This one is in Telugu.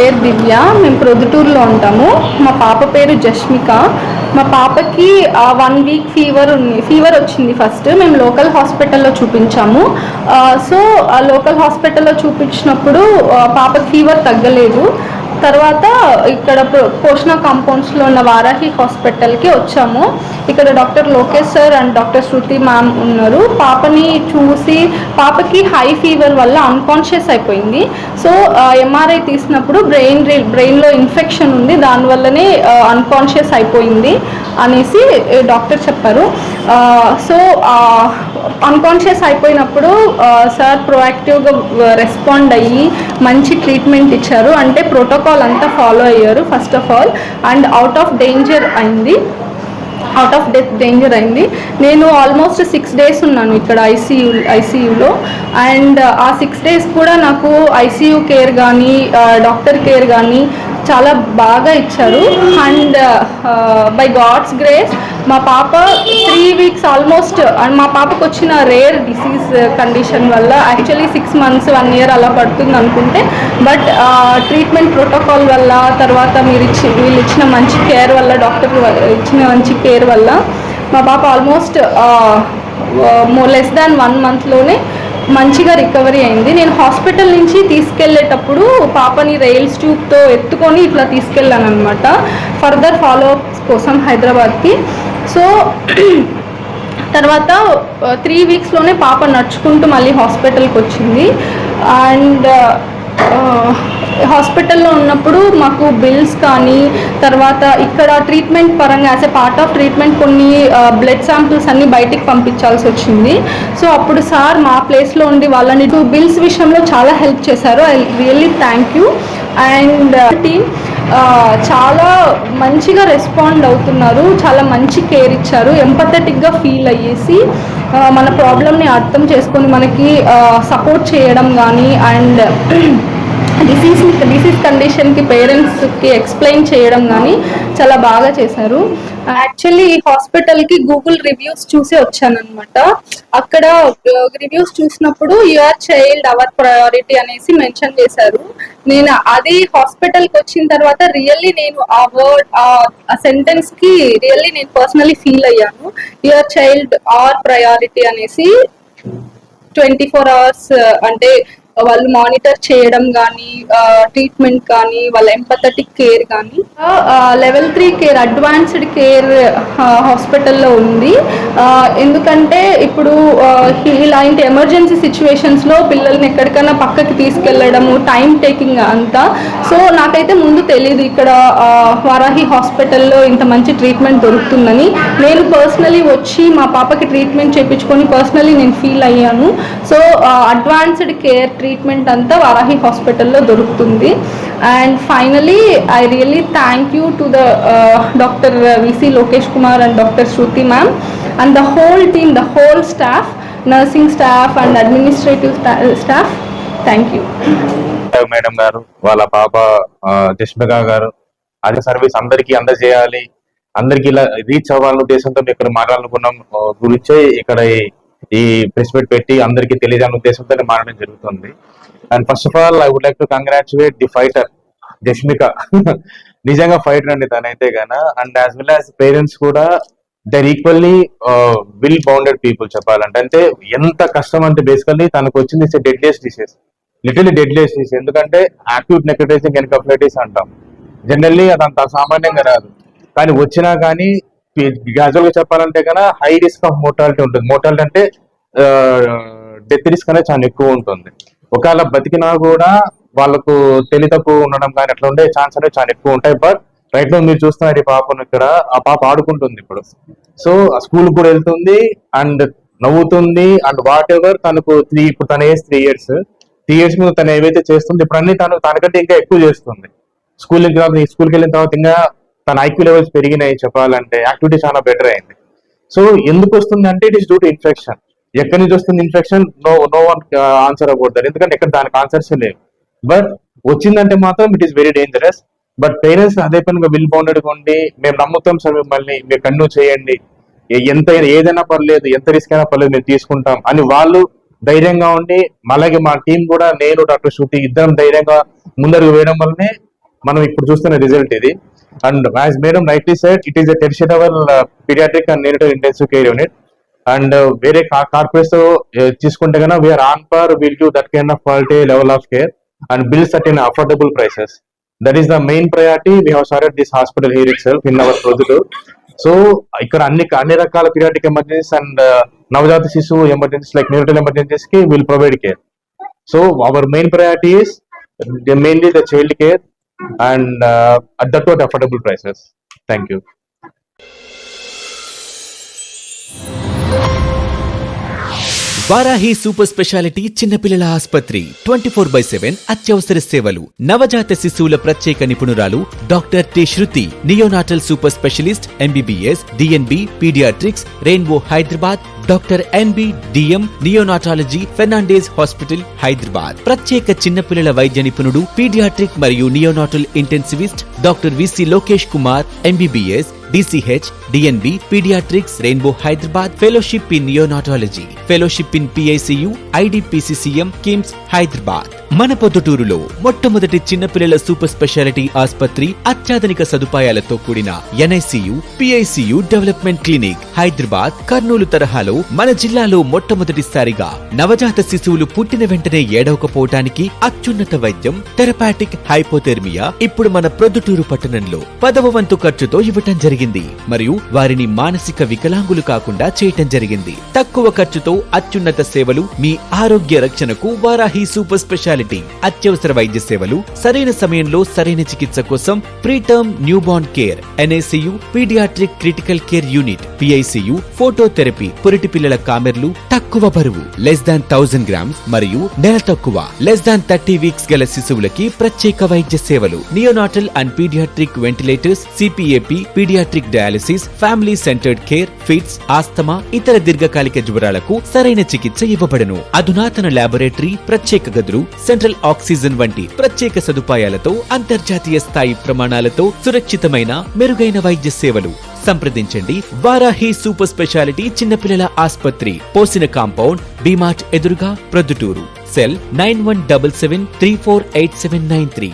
పేరు దివ్య మేము ప్రొద్దుటూరులో ఉంటాము. మా పాప పేరు జష్మిక. మా పాపకి వన్ వీక్ ఫీవర్ ఉంది. ఫీవర్ వచ్చింది ఫస్ట్ మేము లోకల్ హాస్పిటల్లో చూపించాము. సో లోకల్ హాస్పిటల్లో చూపించినప్పుడు పాపకి ఫీవర్ తగ్గలేదు. తర్వాత ఇక్కడ పోషణ కాంపౌండ్స్లో ఉన్న వారాహి హాస్పిటల్కి వచ్చాము. ఇక్కడ doctor Lokesh sir and doctor Shruti ma'am ఉన్నారు. పాపని చూసి పాపకి హై ఫీవర్ వల్ల అన్కాన్షియస్ అయిపోయింది. సో ఎంఆర్ఐ తీసినప్పుడు బ్రెయిన్ బ్రెయిన్లో ఇన్ఫెక్షన్ ఉంది. దానివల్లనే అన్కాన్షియస్ అయిపోయింది అనేసి డాక్టర్ చెప్పారు. సో అన్కాన్షియస్ అయిపోయినప్పుడు సార్ ప్రొయాక్టివ్గా రెస్పాండ్ అయ్యి మంచి ట్రీట్మెంట్ ఇచ్చారు. అంటే ప్రోటోకాల్ అంతా ఫాలో అయ్యారు first of all and out of danger అయింది. అవుట్ ఆఫ్ డెత్ డేంజర్ అయింది. నేను ఆల్మోస్ట్ సిక్స్ డేస్ ఉన్నాను ఇక్కడ ఐసీయూ ఐసీయూలో అండ్ ఆ సిక్స్ డేస్ కూడా నాకు ఐసీయూ కేర్ కానీ డాక్టర్ కేర్ కానీ చాలా బాగా ఇచ్చారు. అండ్ బై గాడ్స్ గ్రేస్ మా పాప త్రీ వీక్స్ ఆల్మోస్ట్ అండ్ మా పాపకు వచ్చిన రేర్ డిసీజ్ కండిషన్ వల్ల actually six months one year అలా పడుతుంది అనుకుంటే బట్ ట్రీట్మెంట్ ప్రోటోకాల్ వల్ల తర్వాత మీరు ఇచ్చి వీళ్ళు ఇచ్చిన మంచి కేర్ వల్ల డాక్టర్ ఇచ్చిన మంచి కేర్ వల్ల మా పాప ఆల్మోస్ట్ లెస్ దాన్ వన్ మంత్లోనే మంచిగా రికవరీ అయింది. నేను హాస్పిటల్ నుంచి తీసుకెళ్ళేటప్పుడు పాపని రైల్స్ ట్యూబ్తో ఎత్తుకొని ఇట్లా తీసుకెళ్ళాను అనమాట ఫర్దర్ ఫాలో కోసం హైదరాబాద్కి. సో తర్వాత త్రీ వీక్స్లోనే పాప నడుచుకుంటూ మళ్ళీ హాస్పిటల్కి వచ్చింది. అండ్ హాస్పిటల్లో ఉన్నప్పుడు మాకు బిల్స్ కానీ తర్వాత ఇక్కడ ట్రీట్మెంట్ పరంగా as a part of treatment కొన్ని బ్లడ్ శాంపిల్స్ అన్ని బయటికి పంపించాల్సి వచ్చింది. సో అప్పుడు సార్ మా ప్లేస్లో ఉండి వాళ్ళని టూ బిల్స్ విషయంలో చాలా హెల్ప్ చేశారు. I really thank you. And team చాలా మంచిగా రెస్పాండ్ అవుతున్నారు. చాలా మంచి కేర్ ఇచ్చారు. ఎంపథెటిక్గా ఫీల్ అయ్యేసి మన ప్రాబ్లమ్ని అర్థం చేసుకొని మనకి సపోర్ట్ చేయడం కానీ అండ్ డిసీజ్ డిసీజ్ కండిషన్కి పేరెంట్స్కి ఎక్స్ప్లెయిన్ చేయడం కానీ చాలా బాగా చేశారు. యాక్చువల్లీ ఈ హాస్పిటల్కి గూగుల్ రివ్యూస్ చూసి వచ్చానమాట అక్కడ రివ్యూస్ చూసినప్పుడు యువర్ చైల్డ్ అవర్ ప్రయారిటీ అనేసి మెన్షన్ చేశారు. నేను అది హాస్పిటల్కి వచ్చిన తర్వాత రియల్లీ నేను ఆ వర్డ్ ఆ సెంటెన్స్కి రియల్లీ నేను పర్సనలీ ఫీల్ అయ్యాను. యువర్ చైల్డ్ ఆర్ ప్రయారిటీ అనేసి ట్వంటీ ఫోర్ అవర్స్ అంటే వాళ్ళు మానిటర్ చేయడం కానీ ట్రీట్మెంట్ కానీ వాళ్ళ ఎంపథటిక్ కేర్ కానీ level three care advanced care హాస్పిటల్లో ఉంది. ఎందుకంటే ఇప్పుడు ఇలాంటి ఎమర్జెన్సీ సిచ్యువేషన్స్లో పిల్లల్ని ఎక్కడికైనా పక్కకి తీసుకెళ్ళడము టైం టేకింగ్ అంతా. సో నాకైతే ముందు తెలియదు ఇక్కడ వారాహి హాస్పిటల్లో ఇంత మంచి ట్రీట్మెంట్ దొరుకుతుందని. నేను పర్సనలీ వచ్చి మా పాపకి ట్రీట్మెంట్ చేయించుకొని పర్సనలీ నేను ఫీల్ అయ్యాను. సో అడ్వాన్స్డ్ కేర్ ట్రీట్మెంట్ అంతా వారాహి హాస్పిటల్లో దొరుకుతుంది. And finally I really thank you to the doctor VC Lokesh Kumar and doctor Shruti ma'am. And the whole team the whole staff nursing staff and administrative staff. Thank you. Madam గారు వాళ్ళ పాప ఆ, గారు అదే సర్వీస్ అందరికీ అందజేయాలి. అందరికి ఇలా రీచ్ అవ్వాలనే ఉద్దేశంతో ఇక్కడ మాట్లాడుకున్నాం ఆ, గురించే ఇక్కడ ఈ- ప్రెస్ మీట్ పెట్టి అందరికీ తెలియజేయాలనే ఉద్దేశంతో మారడం జరుగుతుంది. And first of all I would like to congratulate the fighter Jasmika నిజంగా ఫైటర్ అండి తనైతే గాన. And as well as parents కూడా they're equally will bounded people చెప్పాలంటే. అంటే ఎంత కష్టం అంటే బేసికల్లీ తనకు వచ్చింది deadliest disease little deadliest disease ఎందుకంటే యాక్యూట్ నెక్రటైజింగ్ ఎన్కఫ్లైటిస్ అంటాం. జనరల్లీ అది అంత సామాన్యంగా రాదు. కానీ వచ్చినా కానీ క్యాజువల్గా చెప్పాలంటే కన్నా హై రిస్క్ ఆఫ్ మోటాలిటీ ఉంటుంది. మోటాలిటీ అంటే డెత్ రిస్క్ అనేది చాలా ఎక్కువ ఉంటుంది. ఒకవేళ బతికినా కూడా వాళ్ళకు తెలివి తక్కువ ఉండడం కానీ అట్లా ఉండే ఛాన్స్ అనేది చాలా ఎక్కువ ఉంటాయి. బట్ రైట్లో మీరు చూస్తున్నారు ఈ పాపను ఇక్కడ ఆ పాప ఆడుకుంటుంది ఇప్పుడు. సో స్కూల్ కూడా వెళ్తుంది అండ్ నవ్వుతుంది అండ్ వాట్ ఎవర్ తనకు త్రీ ఇప్పుడు తన age three years three years ముందు తను ఏవైతే చేస్తుంది ఇప్పుడు అన్ని తను తనకంటే ఇంకా ఎక్కువ చేస్తుంది. స్కూల్ స్కూల్కి వెళ్ళిన తర్వాత ఇంకా తన ఐక్యూ లెవెల్స్ పెరిగినాయి చెప్పాలంటే యాక్టివిటీ చాలా బెటర్ అయింది. సో ఎందుకు వస్తుంది అంటే it is due to infection ఎక్కడి నుంచి వస్తుంది infection no no one answer అవ్వకూడదు ఎందుకంటే ఎక్కడ దానికి ఆన్సర్స్ లేవు. బట్ వచ్చిందంటే మాత్రం it is very dangerous but parents అదే పనిగా విల్ బౌండెడ్ ఉండి మేము నమ్ముతాం సార్ మిమ్మల్ని మీరు కన్ను చేయండి. ఎంత ఏదైనా పర్లేదు ఎంత రిస్క్ అయినా పర్లేదు మేము తీసుకుంటాం. అని వాళ్ళు ధైర్యంగా ఉండి అలాగే మా టీం కూడా నేను డాక్టర్ శృతి ఇద్దరం ధైర్యంగా ముందరకు వేయడం వల్లనే మనం ఇప్పుడు చూస్తున్న రిజల్ట్ ఇది. And as madam rightly said it is tension our paediatric and neonatal intensive care unit and వేరే కార్పొరేట్స్తో తీసుకుంటే కన్నా we are on par will give that kind of quality level of care and bills at in affordable prices that is the main priority we have started this hospital here itself in our project so ఇక్కడ అన్ని అన్ని రకాల పీరియాటిక్ ఎమర్జెన్సీస్ అండ్ నవజాత శిశువు emergencies like neutral ఎమర్జెన్సీస్కి will provide care so our main priority is mainly the child care and uh, at affordable prices. Thank you. Varahi super speciality చిన్నపిల్లల ఆసుపత్రి. ట్వంటీ ఫోర్ బై సెవెన్ అత్యవసర సేవలు. నవజాత శిశువుల ప్రత్యేక నిపుణురాలు doctor T Shruti. Neonatal super specialist MBBS DNB paediatrics Rainbow Hyderabad doctor NB DM neonatology Fernandez hospital Hyderabad. ప్రత్యేక చిన్నపిల్లల వైద్య నిపుణుడు పీడియాట్రిక్ మరియు neonatal intensivist doctor VC Lokesh Kumar MBBS DCH DNB paediatrics Rainbow Hyderabad fellowship in neonatology fellowship in PICU IDPCCM KIMS Hyderabad మన పొద్దుటూరులో మొట్టమొదటి చిన్నపిల్లల సూపర్ స్పెషాలిటీ ఆసుపత్రి అత్యాధునిక సదుపాయాలతో కూడిన NICU PICU development clinic Hyderabad Kurnool తరహాలో మన జిల్లాలో మొట్టమొదటిసారిగా నవజాత శిశువులు పుట్టిన వెంటనే ఏడవకపోవటానికి అత్యున్నత వైద్యం థెరపాటిక్ హైపోథెర్మియా ఇప్పుడు మన ప్రొద్దుటూరు పట్టణంలో పదవ వంతు ఖర్చుతో ఇవ్వటం జరిగింది. మరియు వారిని మానసిక వికలాంగులు కాకుండా చేయటం జరిగింది. తక్కువ ఖర్చుతో అత్యున్నత సేవలు మీ ఆరోగ్య రక్షణకు వారాహి సూపర్ స్పెషాలిటీ అత్యవసర వైద్య సేవలు సరైన సమయంలో సరైన చికిత్స కోసం preterm newborn care NICU paediatric critical care unit PICU phototherapy పురిటి పిల్లల కామెర్లు తక్కువ బరువు లెస్ దాన్ థౌసండ్ గ్రామ్స్ మరియు నెల తక్కువ లెస్ దాన్ థర్టీ వీక్స్ గల శిశువులకి ప్రత్యేక వైద్య సేవలు neonatal and paediatric ventilators CPAP paediatric dialysis family centred care fits asthma ఇతర దీర్ఘకాలిక జ్వరాలకు సరైన చికిత్స ఇవ్వబడును. అధునాతన లాబొరేటరీ ప్రత్యేక గదులు సెంట్రల్ ఆక్సిజన్ వంటి ప్రత్యేక సదుపాయాలతో అంతర్జాతీయ స్థాయి ప్రమాణాలతో సురక్షితమైన మెరుగైన వైద్య సేవలు. సంప్రదించండి. వారాహి సూపర్ స్పెషాలిటీ చిన్నపిల్లల ఆసుపత్రి. పోసిన కాంపౌండ్ డిమార్ట్ ఎదురుగా Proddatur. Cell nine one double seven three four eight seven nine three.